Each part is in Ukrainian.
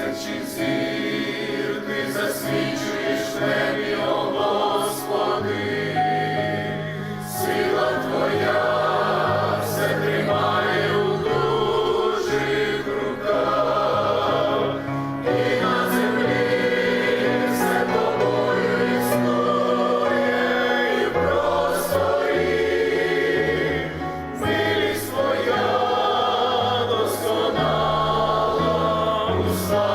тисячі зір ти засвічуєш небі, о Господи, сила Твоя все тримає у дужих руках, і на землі все тобою існує і просторі, милість Твоя досконала. Son.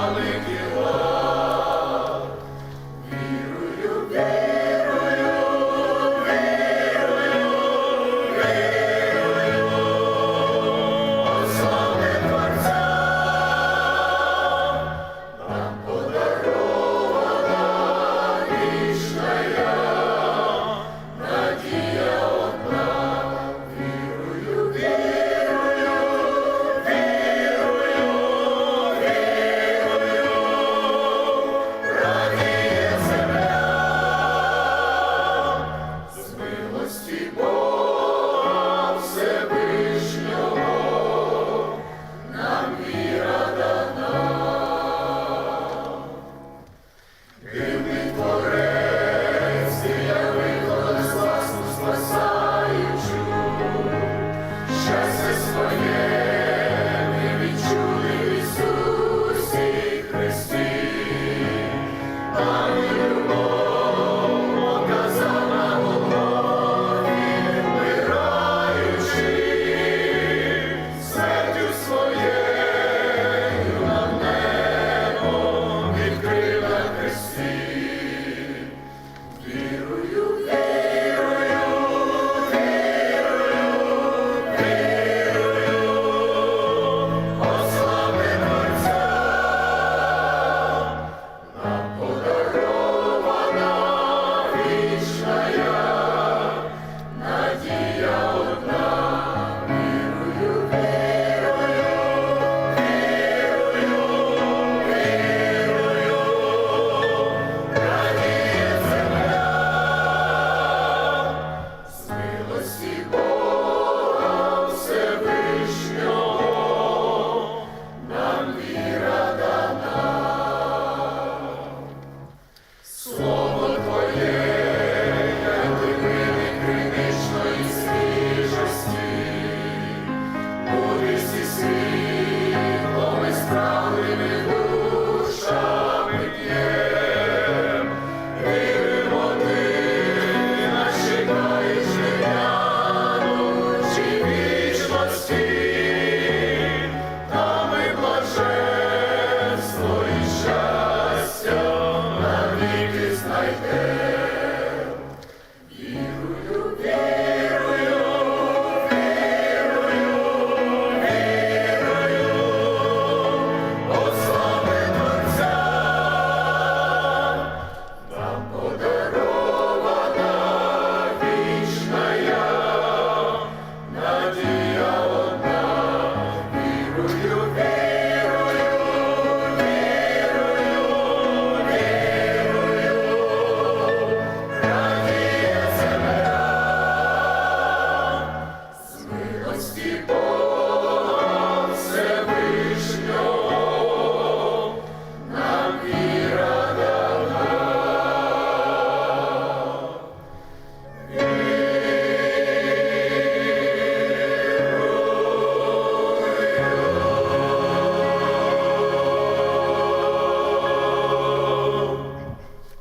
Amen.